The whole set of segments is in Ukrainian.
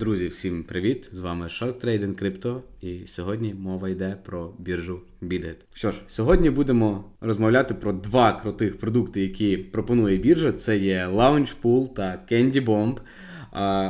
Друзі, всім привіт! З вами Shark Trading Crypto і сьогодні мова йде про біржу BitGet. Що ж, сьогодні будемо розмовляти про два крутих продукти, які пропонує біржа. Це є Launchpool та Candy Bomb.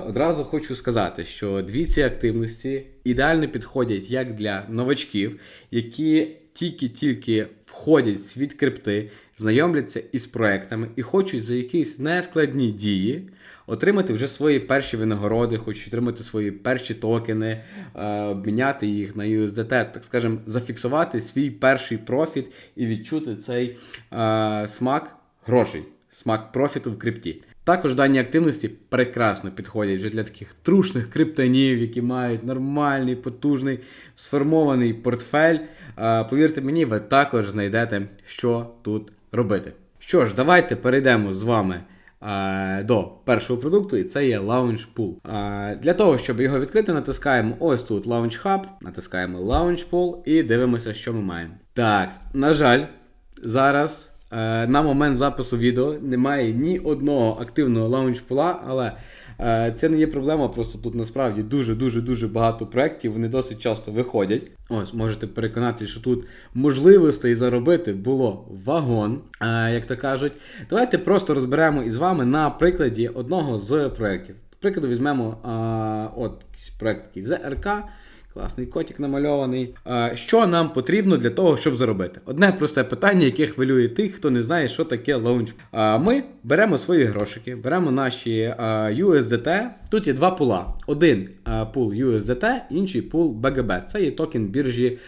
Одразу хочу сказати, що дві ці активності ідеально підходять як для новачків, які тільки-тільки входять в світ крипти, знайомляться із проектами і хочуть за якісь нескладні дії отримати вже свої перші винагороди, хочуть отримати свої перші токени, е, обміняти їх на USDT, так скажемо, зафіксувати свій перший профіт і відчути цей е, смак грошей, смак профіту в крипті. Також дані активності прекрасно підходять вже для таких трушних криптонів, які мають нормальний, потужний, сформований портфель. Е, Повірте мені, ви також знайдете, що тут робити. Що ж, давайте перейдемо з вами до першого продукту, і це є Launch Pool. Для того, щоб його відкрити, натискаємо ось тут Launch Hub, натискаємо Launch Pool і дивимося, що ми маємо. Так, на жаль, зараз. Е, На момент запису відео немає ні одного активного лаунч-пула, але це не є проблема. Просто тут насправді дуже-дуже дуже багато проєктів, вони досить часто виходять. Ось, можете переконати, що тут можливостей заробити було вагон, е, як то кажуть. Давайте просто розберемо із вами на прикладі одного з проєктів. До прикладу, візьмемо е, от проєкт ЗРК. Класний котик намальований. Що нам потрібно для того, щоб заробити? Одне просте питання, яке хвилює тих, хто не знає, що таке лаунч. Ми беремо свої грошики, беремо наші USDT. Тут є два пула. Один пул USDT, інший пул BGB. Це є токен біржі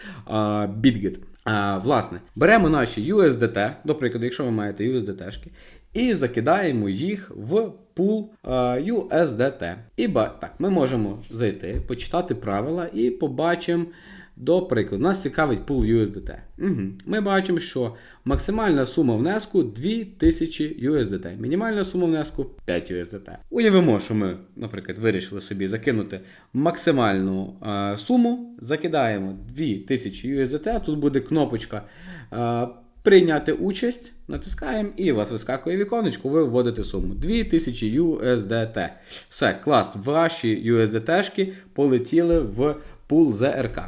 BitGet. А, Власне, беремо наші USDT, до прикладу, якщо ви маєте USDT-шки, і закидаємо їх в пул USDT. І так, ми можемо зайти, почитати правила і побачимо, до прикладу, нас цікавить пул USDT. Угу. Ми бачимо, що максимальна сума внеску 2000 USDT, мінімальна сума внеску 5 USDT. Уявимо, що ми, наприклад, вирішили собі закинути максимальну а, суму, закидаємо 2000 USDT, тут буде кнопочка. А, Прийняти участь, натискаємо, і у вас вискакує віконечко, ви вводите суму 2000 USDT. Все, клас, ваші USDT-шки полетіли в пул ЗРК.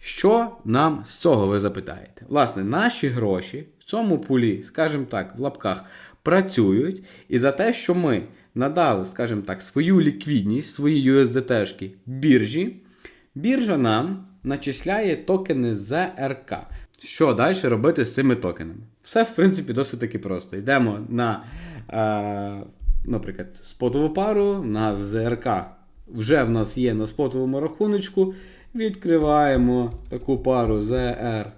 Що нам з цього ви запитаєте? Власне, наші гроші в цьому пулі, скажімо так, в лапках, працюють. І за те, що ми надали, скажімо так, свою ліквідність, свої USDT-шки біржі, біржа нам начисляє токени ЗРК. Що далі робити з цими токенами? Все, в принципі, досить таки просто. Йдемо на, е, наприклад, спотову пару, на ЗРК. Вже в нас є на спотовому рахуночку. Відкриваємо таку пару ZRK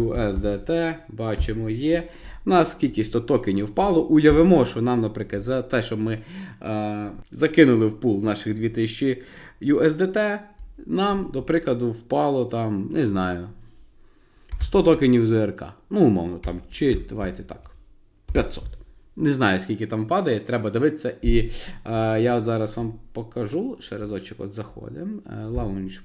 USDT. Бачимо, є. У нас кількість токенів впало. Уявимо, що нам, наприклад, за те, що ми е, закинули в пул наших 2000 USDT, нам, до прикладу, впало там, не знаю. 100 токенів ЗРК. Ну, умовно, там, чи давайте так, 500. Не знаю, скільки там падає, треба дивитися. І е, я зараз вам покажу. Ще разочок от заходимо. Е, Launch.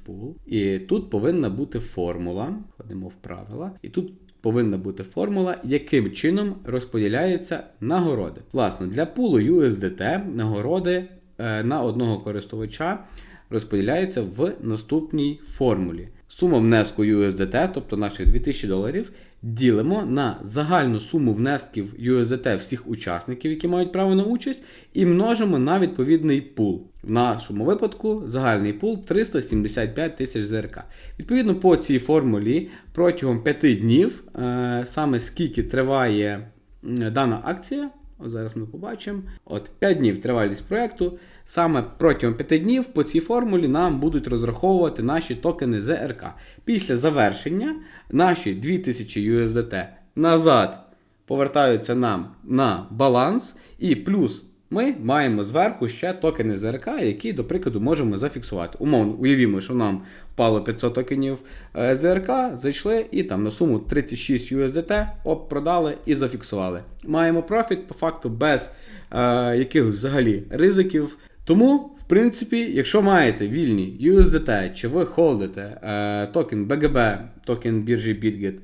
І тут повинна бути формула. Ходимо в правила. І тут повинна бути формула, яким чином розподіляються нагороди. Власне, для пулу USDT нагороди е, на одного користувача розподіляються в наступній формулі. Сума внеску USDT, тобто наших 2000 доларів, ділимо на загальну суму внесків USDT всіх учасників, які мають право на участь, і множимо на відповідний пул. В нашому випадку загальний пул 375 тисяч ЗРК. Відповідно, по цій формулі протягом 5 днів, е, саме скільки триває дана акція. От зараз ми побачимо. От 5 днів тривалість проєкту. Саме протягом 5 днів по цій формулі нам будуть розраховувати наші токени ЗРК. Після завершення наші 2000 USDT назад повертаються нам на баланс. І плюс ми маємо зверху ще токени ЗРК, які, до прикладу, можемо зафіксувати. Умовно, уявімо, що нам впало 500 токенів е, ЗРК, зайшли і там на суму 36 USDT оп, продали і зафіксували. Маємо профіт, по факту, без е, якихось взагалі ризиків. Тому, в принципі, якщо маєте вільні USDT, чи ви холдите е, токен BGB, токен біржі BitGet,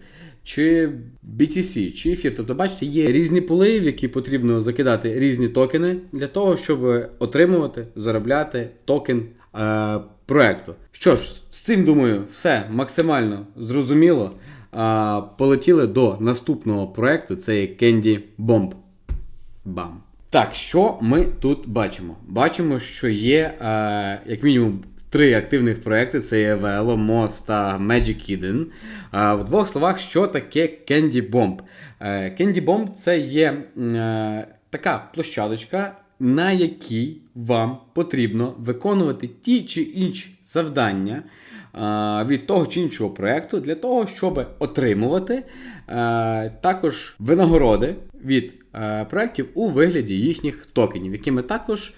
чи BTC, чи ефір. Тобто, бачите, є різні пули, в які потрібно закидати різні токени для того, щоб отримувати, заробляти токен е, проекту. Що ж, з цим думаю, все максимально зрозуміло. Е, полетіли до наступного проекту. Це є Candy Bomb. Бам. Так, що ми тут бачимо? Бачимо, що є е, як мінімум три активних проекти: це є Velo, Moz та Magic Eden. В двох словах, що таке Candy Bomb? Е, Candy Bomb це є е, така площадочка, на якій вам потрібно виконувати ті чи інші завдання від того чи іншого проекту для того, щоб отримувати е, також винагороди від проєктів у вигляді їхніх токенів, які ми також,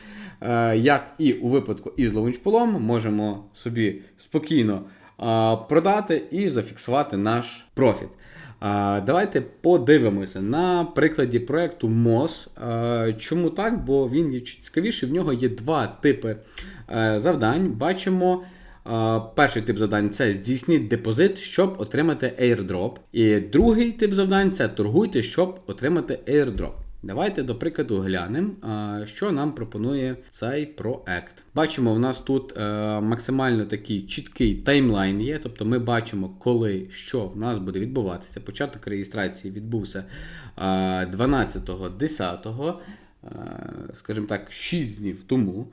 як і у випадку із лаунчпулом, можемо собі спокійно е, продати і зафіксувати наш профіт. Е, Давайте подивимося на прикладі проєкту MOS. Е, Чому так? Бо він є цікавіший. В нього є два типи е, завдань. Бачимо. е, Перший тип завдань це здійсніть депозит, щоб отримати airdrop. І другий тип завдань це торгуйте, щоб отримати airdrop. Давайте, до прикладу, глянемо, що нам пропонує цей проект. Бачимо, в нас тут е, максимально такий чіткий таймлайн є, тобто ми бачимо, коли що в нас буде відбуватися. Початок реєстрації відбувся е, 12.10, е, скажімо так, 6 днів тому.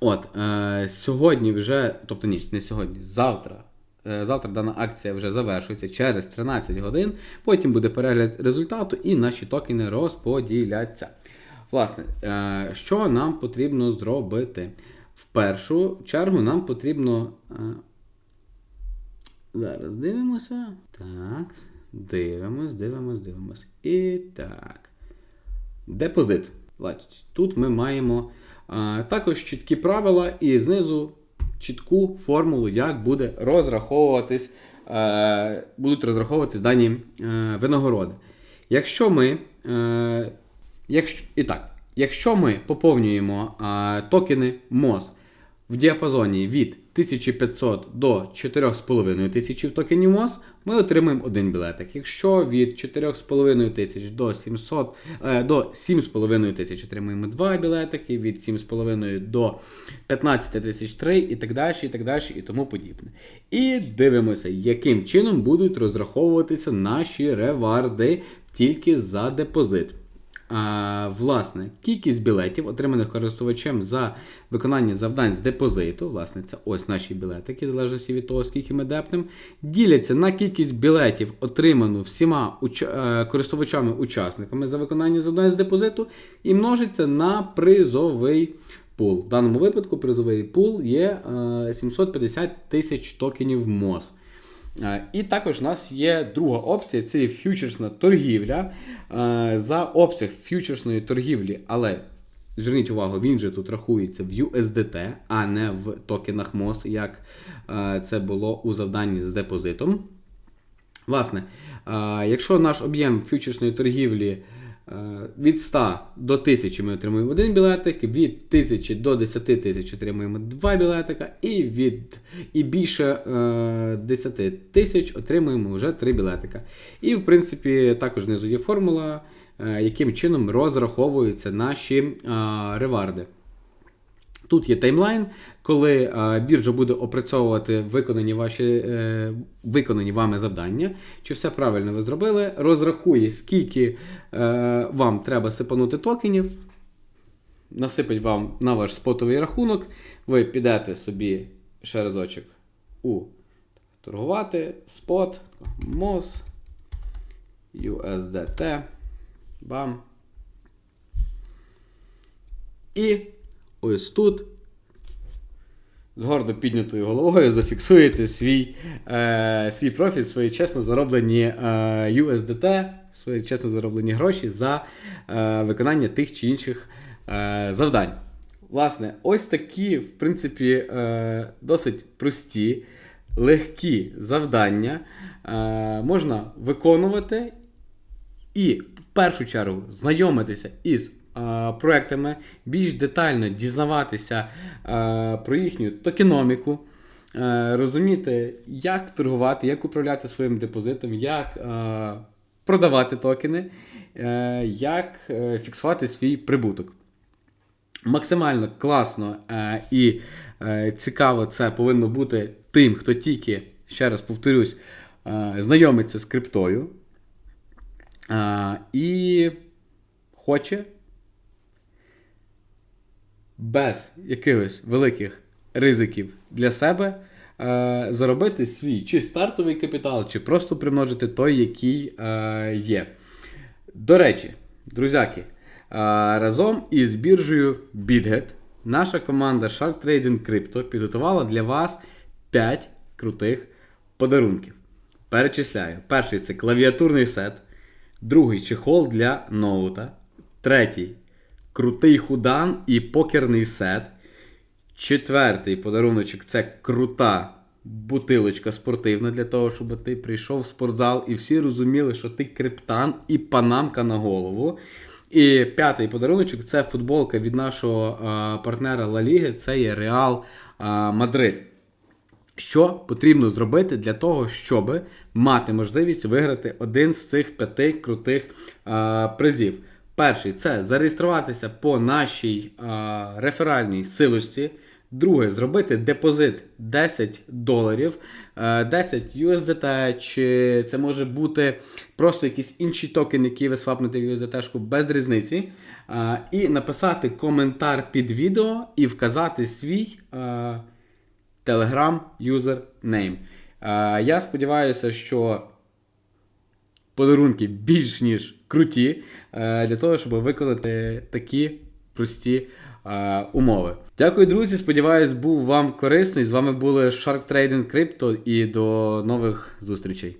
От, е, сьогодні вже, тобто ні, не сьогодні, завтра. Е, Завтра дана акція вже завершується через 13 годин. Потім буде перегляд результату і наші токени розподіляться. Власне, е, що нам потрібно зробити? В першу чергу нам потрібно. е, Зараз дивимося. Так. Дивимось, дивимось, дивимось. І так. Депозит. Тут ми маємо також чіткі правила і знизу чітку формулу, як буде розраховуватись, е, будуть розраховуватись дані е, винагороди. Якщо ми. Е, якщо, і так, якщо ми поповнюємо е, токени МОЗ в діапазоні від 1500 до 4500 в токені MOS, ми отримаємо один білетик. Якщо від 4500 до 700, е, до 7,5 тисяч отримуємо два білетики, від 7,5 до 15 тисяч 3 і так далі, і так далі, і тому подібне. І дивимося, яким чином будуть розраховуватися наші реварди тільки за депозит. А, власне, кількість білетів, отриманих користувачем за виконання завдань з депозиту, власне, це ось наші білетики, в залежності від того, скільки ми депнемо, діляться на кількість білетів, отриману всіма уча- е, користувачами-учасниками за виконання завдань з депозиту, і множиться на призовий пул. В даному випадку призовий пул є е, 750 тисяч токенів МОЗ. Е, І також у нас є друга опція це фьючерсна торгівля. Е, За обсяг фьючерсної торгівлі, але зверніть увагу, він же тут рахується в USDT, а не в токенах MOS, як е, це було у завданні з депозитом. Власне, якщо наш об'єм фьючерсної торгівлі від 100 до 1000 ми отримуємо один білетик, від 1000 до 10 тисяч отримуємо два білетика, і від і більше е, 10 тисяч отримуємо вже три білетика. І, в принципі, також внизу є формула, е, яким чином розраховуються наші е, реварди. Тут є таймлайн, коли е, біржа буде опрацьовувати виконані ваші е, виконані вами завдання, чи все правильно ви зробили, розрахує, скільки е, вам треба сипанути токенів, насипить вам на ваш спотовий рахунок, ви підете собі ще разочок у торгувати, спот, MOS, USDT, бам. І ось тут з гордо піднятою головою зафіксуєте свій, е, свій профіт, свої чесно зароблені е, USDT, свої чесно зароблені гроші за е, виконання тих чи інших е, завдань. Власне, ось такі, в принципі, е, досить прості, легкі завдання е, можна виконувати і в першу чергу знайомитися із проектами, більш детально дізнаватися е, про їхню токеноміку, е, розуміти, як торгувати, як управляти своїм депозитом, як е, продавати токени, е, як е, фіксувати свій прибуток. Максимально класно е, і е, цікаво це повинно бути тим, хто тільки, ще раз повторюсь, е, знайомиться з криптою е, і хоче без якихось великих ризиків для себе е, заробити свій чи стартовий капітал, чи просто примножити той, який е, є. До речі, друзяки, е, разом із біржею BitGet наша команда Shark Trading Crypto підготувала для вас 5 крутих подарунків. Перечисляю. Перший це клавіатурний сет, другий чехол для ноута, третій крутий худан і покерний сет. Четвертий подаруночок це крута бутилочка спортивна для того, щоб ти прийшов в спортзал і всі розуміли, що ти криптан і панамка на голову. І п'ятий подаруночок це футболка від нашого е, партнера Ла Ліги, це є Реал е, Мадрид. Що потрібно зробити для того, щоб мати можливість виграти один з цих п'яти крутих е, призів? Перший це зареєструватися по нашій е, реферальній силочці. Друге, зробити депозит 10 доларів, е, 10 USDT, чи це може бути просто якийсь інший токен, який ви свапнете в USDT, без різниці. Е, І написати коментар під відео і вказати свій. е, Telegram. Е, Я сподіваюся, що подарунки більш ніж круті е, для того, щоб виконати такі прості е, умови. Дякую, друзі. Сподіваюсь, був вам корисний. З вами були Shark Trading Crypto і до нових зустрічей.